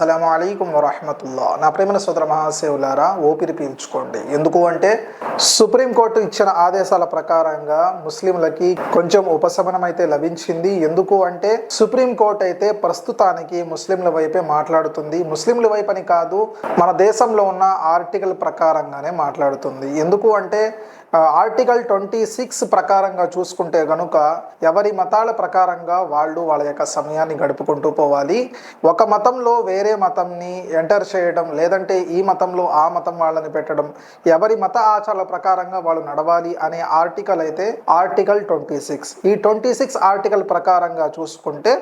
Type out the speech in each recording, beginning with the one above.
అస్సలం అయికం వరహమతుల్లా. నా ప్రేమ సోదర మహాసేవులారా ఓపిరి పీల్చుకోండి. ఎందుకు అంటే సుప్రీంకోర్టు ఇచ్చిన ఆదేశాల ప్రకారంగా ముస్లింలకి కొంచెం ఉపశమనం అయితే లభించింది. ఎందుకు అంటే సుప్రీంకోర్టు అయితే ప్రస్తుతానికి ముస్లింల వైపే మాట్లాడుతుంది. ముస్లింల వైపు అని కాదు మన దేశంలో ఉన్న ఆర్టికల్ ప్రకారంగానే మాట్లాడుతుంది. ఎందుకు అంటే ఆర్టికల్ ట్వంటీ సిక్స్ ప్రకారంగా చూసుకుంటే గనుక ఎవరి మతాల ప్రకారంగా వాళ్ళు వాళ్ళ యొక్క సమయాన్ని గడుపుకుంటూ పోవాలి. ఒక మతంలో వేరే మతంని ఎంటర్ చేయడం లేదంటే ఈ మతంలో ఆ మతం వాళ్ళని పెట్టడం ఎవరి మత ఆచారాల ప్రకారంగా వాళ్ళు నడవాలి అనే ఆర్టికల్ అయితే ఆర్టికల్ ట్వంటీ సిక్స్. ఈ ట్వంటీ సిక్స్ ఆర్టికల్ ప్రకారంగా చూసుకుంటే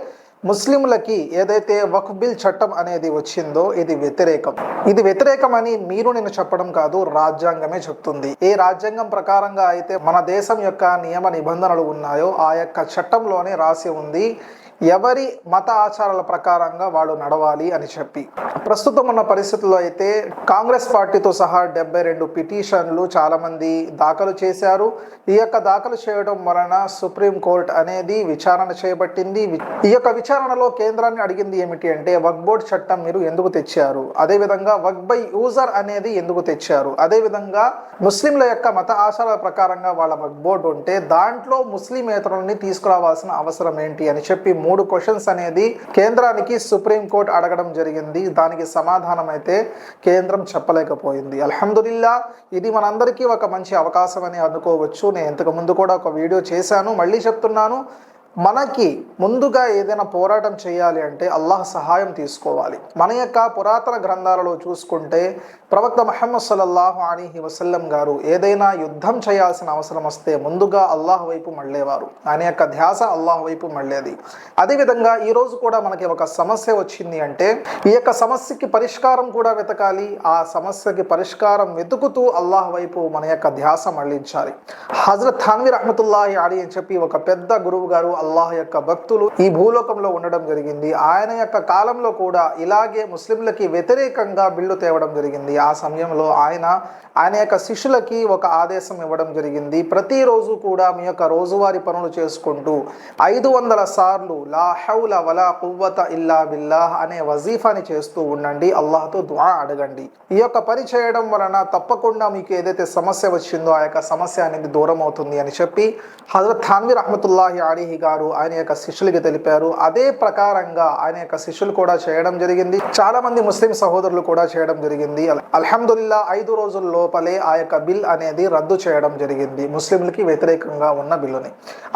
ముస్లింలకి ఏదైతే వక్బిల్ బిల్ చట్టం అనేది వచ్చిందో ఇది వ్యతిరేకం. ఇది వ్యతిరేకమని మీరు నేను చెప్పడం కాదు రాజ్యాంగమే చెప్తుంది. ఏ రాజ్యాంగం ప్రకారంగా అయితే మన దేశం యొక్క నియమ నిబంధనలు ఉన్నాయో ఆ యొక్క చట్టంలోనే రాసి ఉంది ఎవరి మత ఆచారాల ప్రకారంగా వాళ్ళు నడవాలి అని చెప్పి. ప్రస్తుతం ఉన్న పరిస్థితుల్లో అయితే కాంగ్రెస్ పార్టీతో సహా డెబ్బై రెండు పిటిషన్లు చాలామంది దాఖలు చేశారు. ఈ యొక్క దాఖలు చేయడం వలన సుప్రీం కోర్ట్ అనేది విచారణ చేయబట్టింది ఈ యొక్క విచారణలో కేంద్రాన్ని అడిగింది ఏమిటి అంటే వక్ బోర్డ్ చట్టం మీరు ఎందుకు తెచ్చారు? అదేవిధంగా వక్ బై యూజర్ అనేది ఎందుకు తెచ్చారు? అదేవిధంగా ముస్లింల యొక్క మత ఆశాల ప్రకారంగా వాళ్ళ వక్ బోర్డ్ ఉంటే దాంట్లో ముస్లిమేతరుల్ని తీసుకురావాల్సిన అవసరం ఏంటి అని చెప్పి మూడు క్వశ్చన్స్ అనేది కేంద్రానికి సుప్రీంకోర్టు అడగడం జరిగింది. దానికి సమాధానం అయితే కేంద్రం చెప్పలేకపోయింది. అల్హమ్దుల్లా ఇది మనందరికీ ఒక మంచి అవకాశం అని అనుకోవచ్చు. నేను ఇంతకు ముందు కూడా ఒక వీడియో చేశాను. మళ్ళీ చెప్తున్నాను. మనకి ముందుగా ఏదైనా పోరాటం చేయాలి అంటే అల్లాహ్ సహాయం తీసుకోవాలి. మన యొక్క పురాతన గ్రంథాలలో చూసుకుంటే ప్రవక్త మహమ్మద్ సల్లల్లాహు అలీహి వసల్లం గారు ఏదైనా యుద్ధం చేయాల్సిన అవసరం వస్తే ముందుగా అల్లాహ్ వైపు మళ్ళేవారు. ఆయన యొక్క ధ్యాస అల్లాహ్ వైపు మళ్ళేది. అదేవిధంగా ఈ రోజు కూడా మనకి ఒక సమస్య వచ్చింది అంటే ఈ యొక్క సమస్యకి పరిష్కారం కూడా వెతకాలి. ఆ సమస్యకి పరిష్కారం వెతుకుతూ అల్లాహ్ వైపు మన యొక్క ధ్యాస మళ్ళించాలి. హజరత్ థాన్వి రహమతుల్లాహి అలీ అని చెప్పి ఒక పెద్ద గురువు గారు అల్లాహ్ యొక్క భక్తులు ఈ భూలోకంలో ఉండడం జరిగింది. ఆయన యొక్క కాలంలో కూడా ఇలాగే ముస్లింలకి వ్యతిరేకంగా బిల్లు తేవడం జరిగింది. ఆ సమయంలో ఆయన ఆయన యొక్క శిష్యులకి ఒక ఆదేశం ఇవ్వడం జరిగింది. ప్రతిరోజు కూడా మీ యొక్క రోజువారీ పనులు చేసుకుంటూ ఐదు వందల సార్లు లా హౌల వలా కువ్వత ఇల్లా బిల్లాహ్ అనే వజీఫాని చేస్తూ ఉండండి. అల్లాహ్తో దుఆ అడగండి. ఈ యొక్క పని చేయడం వలన తప్పకుండా మీకు ఏదైతే సమస్య వచ్చిందో ఆ యొక్క సమస్య అనేది దూరం అవుతుంది అని చెప్పి హజరత్ థాన్వి రహమతుల్లాహి అలీహిగా గారు ఆయన యొక్క శిష్యులకి తెలిపారు. అదే ప్రకారంగా ఆయన యొక్క శిష్యులు కూడా చేయడం జరిగింది. చాలా మంది ముస్లిం సహోదరులు కూడా చేయడం జరిగింది. అల్హమ్దుల్లా ఐదు రోజుల లోపలే ఆ యొక్క బిల్ అనేది రద్దు చేయడం జరిగింది. ముస్లింలకి వ్యతిరేకంగా ఉన్న బిల్లుని.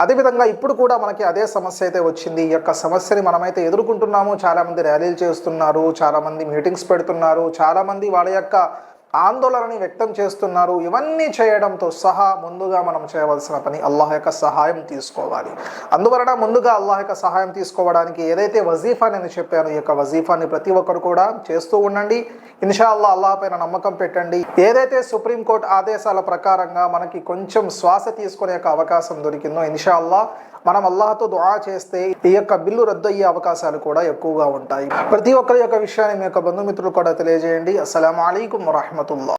అదేవిధంగా ఇప్పుడు కూడా మనకి అదే సమస్య అయితే వచ్చింది. ఈ యొక్క సమస్యని మనమైతే ఎదుర్కొంటున్నాము. చాలా మంది ర్యాలీలు చేస్తున్నారు. చాలా మంది మీటింగ్స్ పెడుతున్నారు. చాలా మంది వాళ్ళ యొక్క ఆందోళనని వ్యక్తం చేస్తున్నారు. ఇవన్నీ చేయడంతో సహా ముందుగా మనం చేయవలసిన పని అల్లాహ్ యొక్క సహాయం తీసుకోవాలి. అందువలన ముందుగా అల్లాహ్ యొక్క సహాయం తీసుకోవడానికి ఏదైతే వజీఫా నేను చెప్పాను ఈ యొక్క వజీఫాని ప్రతి ఒక్కరు కూడా చేస్తూ ఉండండి. ఇన్షా అల్లా అల్లాహ్ పైన నమ్మకం పెట్టండి. ఏదైతే సుప్రీంకోర్టు ఆదేశాల ప్రకారంగా మనకి కొంచెం శ్వాస తీసుకునే యొక్క అవకాశం దొరికిందో ఇన్షా అల్లా మనం అల్లాహతో దుఆ చేస్తే ఈ యొక్క బిల్లు రద్దు అయ్యే అవకాశాలు కూడా ఎక్కువగా ఉంటాయి. ప్రతి ఒక్కరి యొక్క విషయాన్ని మీ యొక్క బంధుమిత్రులు కూడా తెలియజేయండి. అస్సలం అయికం వరహమతుల్లా